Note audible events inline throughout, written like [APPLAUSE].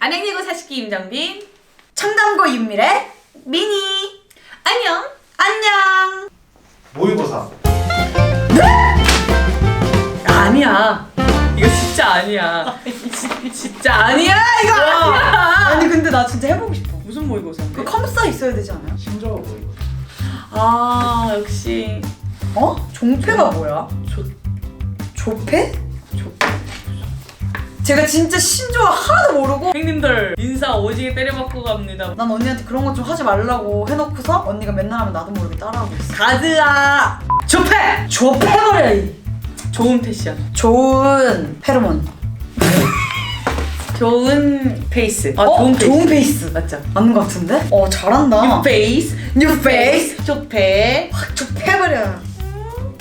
안녕히고 사시기 임정빈. 청담고 윤미래. 미니. 안녕. 안녕. 모의고사. 아니야. 이거 진짜 아니야. 지- 진짜 아니야 이거 아니야. 아니 근데 나 진짜 해보고 싶어. 무슨 모의고사인데? 그 컴싸 있어야 되지 않아요? 신조어 모의고사. 아 역시. 어? 종패가 뭐야? 조, 조패? 조 제가 진짜 신조어 하나도 모르고 형님들 인사 오지게 때려박고 갑니다. 난 언니한테 그런 거 좀 하지 말라고 해놓고서 언니가 맨날 하면 나도 모르게 따라하고 있어. 가드아 조패 조패버려 이. 좋은 패션 좋은 페로몬. 좋은 페이스. 아 어? 좋은 페이스. 맞죠? 맞는 거 같은데? 어 잘한다. 뉴 페이스 뉴 페이스 조패 확 조패버려.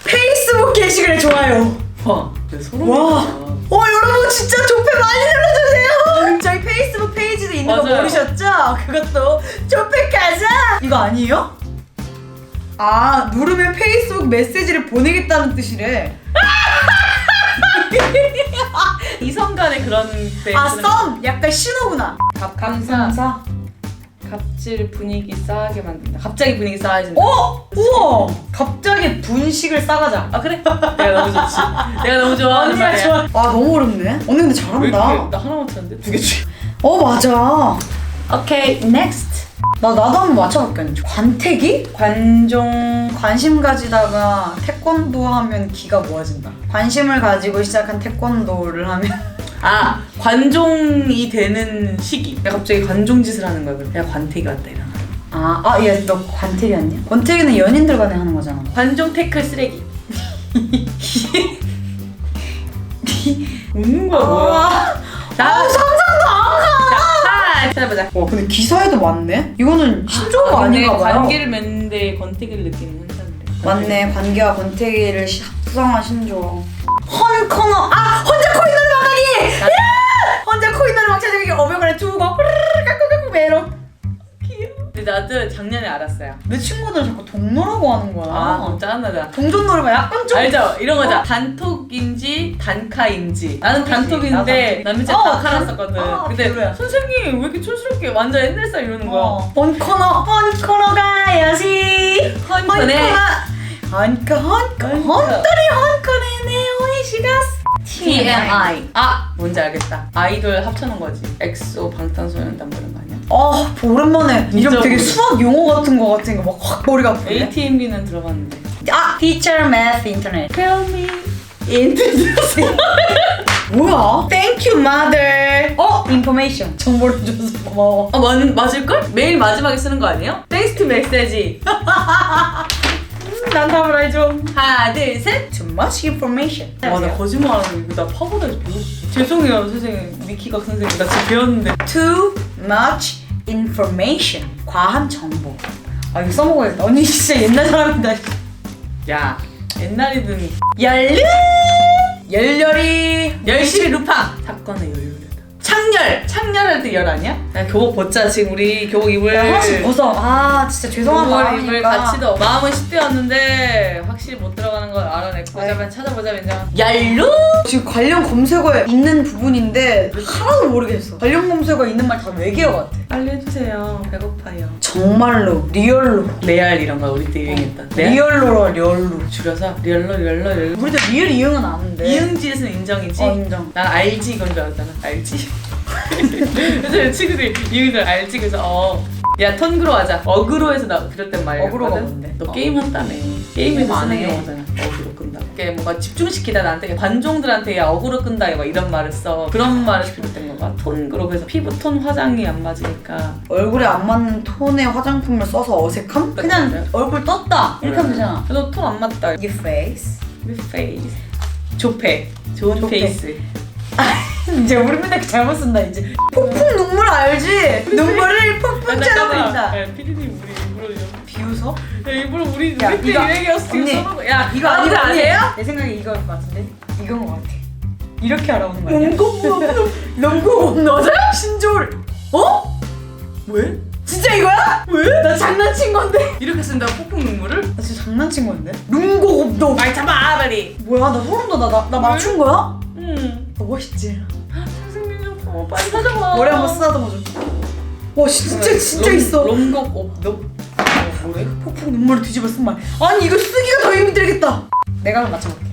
페이스북 게시글에 좋아요. 와 소름 와. 어 여러분 진짜 조패 많이 눌러주세요 저희 페이스북 페이지도 있는 거 맞아요. 모르셨죠? 그것도 조패 가자 이거 아니에요? 아 누르면 페이스북 메시지를 보내겠다는 뜻이래 [LAUGHS] 이성 간의 그런 때아 그런 썸! 약간 신호구나 갑, 감사 감사 갑질 분위기 싸하게 만든다. 갑자기 분위기 싸해진다. 어? 우와! 갑자기 분식을 싸가자. 아 그래? 내가 너무 좋지. 내가 너무 좋아하는 말이야. 좋아. 아 너무 어렵네. 언니 근데 왜 이렇게 잘한다 나 하나 맞췄는데? 두개 줄. 어 맞아. 오케이 넥스트 나 나도 한번 맞춰볼게 언니 관태기? 관종. 관심 가지다가 태권도 하면 기가 모아진다. 관심을 가지고 시작한 태권도를 하면 아 관종이 되는 시기 내가 갑자기 관종 짓을 하는 거야 내가 관태기 왔다 이러나 아, 아, 얘 너 관태기 아니야? 관태기는 연인들 간에 하는 거잖아. 관종 태클 쓰레기 웃는 거야 뭐야 아, 자 아, 상상도 안 가. 자, 찾아보자 와, 근데 기사에도 많네. 이거는 신조어가 아, 아, 근데 닌가 봐요. 관계를 맺는데 권태기를 느끼는 현상이래 맞네, 관계와 권태기를 시- 합성한 신조어. 헌코너, 아, 혼 작년에 알았어요 내 친구들 자꾸 동노라고 하는 거야. 아 짜증나다 동전 노래방 약간 좀 알죠? 이런 거죠. 단톡인지 단카인지. 나는 단톡인데 나도. 맨날 어, 단카였었거든. 단- 아, 근데 별로야. 선생님 왜 이렇게 촌스럽게 완전 옛날 사람 이러는 거야. 어. 헌코너 헌코너 가야지 헌코네. 헌코 헌코 헌코. 헌터리 헌코네 네오이 시가스 TMI. 아 뭔지 알겠다. 아이돌 합쳐놓은 거지. 엑소 방탄소년단 뭐 이런 거 아니야? 어 오랜만에 이런 진짜 되게 모르겠어. 수학 용어 같은 거 같은 거 막 확 머리가 아프네 ATM기는 들어봤는데. 아 Teacher Math Internet Tell me. 인트로듀스. [LAUGHS] 뭐야? Thank you mother 어? Information 정보를 줘서 고마워 아 맞, 맞을걸? 매일 마지막에 쓰는 거 아니에요? Thanks to message. [LAUGHS] 음, 난 답을 알죠. 하나 둘 셋. Too much information 와, 나 거짓말하는 거 나 파고다에서 배웠어. 죄송해요, 선생님. 니키가 선생님. 나 진짜 배웠는데. Too much information 과한 정보 아 이거 써먹어야겠다 언니 진짜 옛날 사람이다 야, 옛날이든 열르 열렬히 열심히 루팡! 사건의 열렬이다. 창렬! 창렬할 때 열 아니야? 야, 교복 벗자. 지금 우리 교복 입을. 야, 하나씩 벗어 아 진짜 죄송한 교복을 입을 마음이니까 가치도. 마음은 10대였는데, 확실히 못 들어가는 걸 알아냈고. 보자면 찾아보자, 맨장. 얄루! 지금 관련 검색어에 있는 부분인데 하나도 모르겠어 관련 검색어에 있는 말 다 외계어 같아 빨리 해주세요. 배고파요. 정말로 리얼로 레알 이런 거 우리 때 유행했다. 레알? 리얼로라 리얼로 줄여서 리얼로, 리얼로, 리얼로. 우리도 리얼 이응은 아는데 이응지에서는 인정이지? 어 인정 난 알지 이건 줄 알았잖아 알지 그래서 친구들이 이유들 알지. 그래서 어 야 턴그로 하자. 어그로에서 나 그랬단 말이야. 어그로가 뭔데? 너 어. 게임 한다며. 게임에서 안 쓰는 해. 용어잖아. 어그로 끈다. 이게 뭔가 집중시키다 나한테. 관종들한테 야 어그로 끈다 막 이런 말을 써. 그런 말을 비롯된 거가 톤그로. 그래서 피부 톤 화장이 안 맞으니까. 얼굴에 안 맞는 톤의 화장품을 써서 어색함? 그냥 그래. 얼굴 떴다. 이렇게 하면 되잖아. 그래서 톤 안 맞다. Your face. 위 페이스 조페 좋은 조페. 페이스 [LAUGHS] 이제 우리 맨날 잘못 쓴다 이제 폭풍 눈물 알지? 눈물을 폭풍째로 흘린다 야, 피디님 우리 일부러 이런 비웃어? 야, 일부러 우리 야, 우리 때 이거- 유행이었어 지금 언니, 써놓은 거. 야 이거 아무도 안 해요? 내 생각에 이거일 것 같은데 이건 것 같아 이렇게 알아보는 거 아니야? 농구 농구 너자? 신조를 어? 왜? 진짜 이거야? 왜? 나 장난친 건데 이렇게 쓴다고 폭풍 눈물을? 나 진짜 장난친 건데? 눈고급도 말 잡아 빨리 뭐야 나 소름 돋아 나, 나 맞춘 거야? 응너 멋있지? 선생님 좀 어, 빨리 찾아봐. 머리 한번 쓰다듬어 줘. 와 진짜 진짜 롬- 있어. 롬곡 어, 너 어, 뭐래? 폭풍 눈물을 뒤집어 쓴 말. 아니 이거 쓰기가 더 힘들겠다. 내가 한번 맞춰볼게.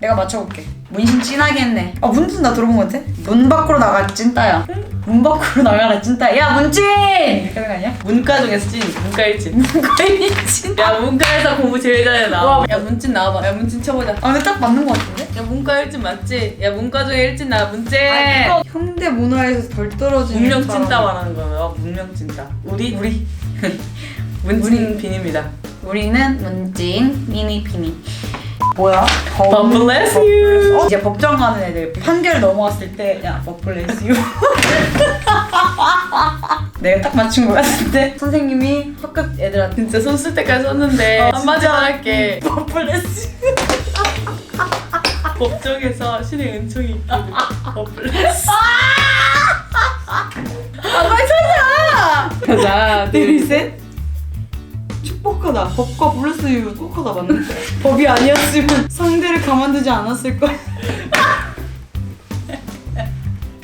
내가 맞춰볼게. 문신 진하게 했네. 아 문신 나 들어본 것 같아? 문 밖으로 나가 찐따야. 문 밖으로 나가라 찐따. 야 문진! 이렇게 하는 거 아니야? 문과 중에서 찐 문과 일진. 문과 일진. 야 문과에서 공부 제일 잘해 나 와. 야 문진 나와봐. 야 문진 쳐보자. 아 근데 딱 맞는 것 같은데? 야 문과 일진 맞지? 야 문과 중에 일진 나 문진. 아 현대 문화에서 덜 떨어지는 문명 사람. 찐따 말하는 거예요. 문명 찐따. 우리 우리 [LAUGHS] 문진 빈입니다. 우리는 문진, 미니, 비니. 뭐야? God bless you. 어? 이제 법정 가는 애들 판결 넘어왔을 때 야, God bless you. [LAUGHS] 내가 딱 맞춘 거 같은데 선생님이 학급 애들한테 진짜 손 쓸 때까지 썼는데 어, 한마디만 진짜. 할게. [LAUGHS] You. 법정에서 신의 은총이 있거든. God bless. 아 빨리 찾아! 가자. 둘, 셋. 축복하다. 법과 블레스 유 축복하다 맞네. 법이 아니었으면 상대를 가만두지 않았을 걸.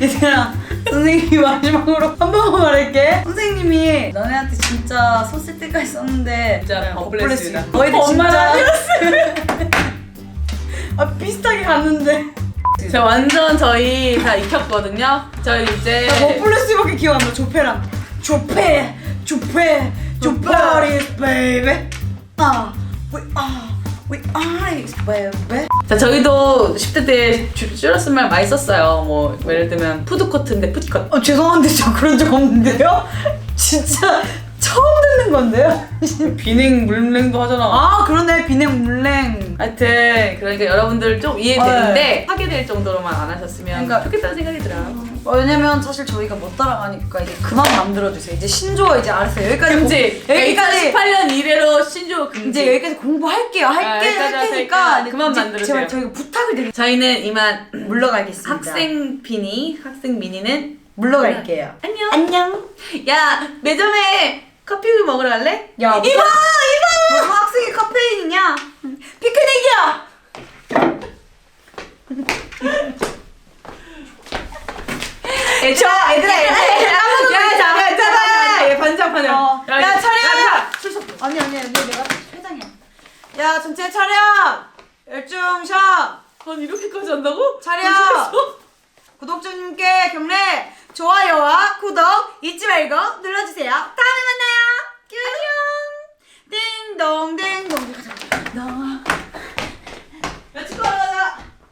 얘들아, 선생님이 마지막으로 한 번만 말할게. 선생님이 너네한테 진짜 손쓸 때까지 썼는데 진짜. 블레스 유. 너희들 진짜 [LAUGHS] 아 비슷하게 갔는데. 저 완전 저희 다 익혔거든요. 저희 이제 나법 블레스 유밖에 기억 안 나. 조페랑 조페, 조페, 조파리스 베이베. 아, we are, we are is baby. 자 저희도 10대 때 줄- 줄여 말 많이 썼어요. 뭐 예를 들면 푸드코트인데 푸드컷. 어 죄송한데 저 그런 적 없는데요? [LAUGHS] 진짜 처음 듣는 건데요? [LAUGHS] 비냉 물냉도 하잖아. 아 그러네 비냉 물냉. 하여튼 그러니까 여러분들 좀 이해되는데 하게 될 정도로만 안 하셨으면 그러니까- 좋겠다는 생각이 들어요. 어, 왜냐면 사실 저희가 못 따라가니까 이제 그만 만들어 주세요. 이제 신조어 이제 알았어요. 여기까지 금지. 공- 여기까지 2018년 이래로 신조 금지. 이제 여기까지 공부할게요. 아, 할게 여기까지 할 테니까 그만 이제 만들으세요. 제발 저희가 부탁을 드릴게요. 저희는 이만 물러가겠습니다. 학생 비니, 학생 미니는 물러갈게요. 안녕. 안녕. 야 매점에 커피 먹으러 갈래? 야, 이봐! 이봐! 무슨 학생이 카페인이냐? 피크닉이야! 애 자, 얘들아, 얘들아, 얘들아, 야, 잠깐, 잠깐. 얘 반장, 반장. 어. 야, 차려! 야, 아니, 아니, 아니, 내가 회장이야. 야, 전체 차려! 열중 셔! 아니 이렇게까지 한다고? 차려! 벌써? 구독자님께 경례! 좋아요와 구독 잊지 말고 눌러주세요. 다음에 만나요! 가자. 너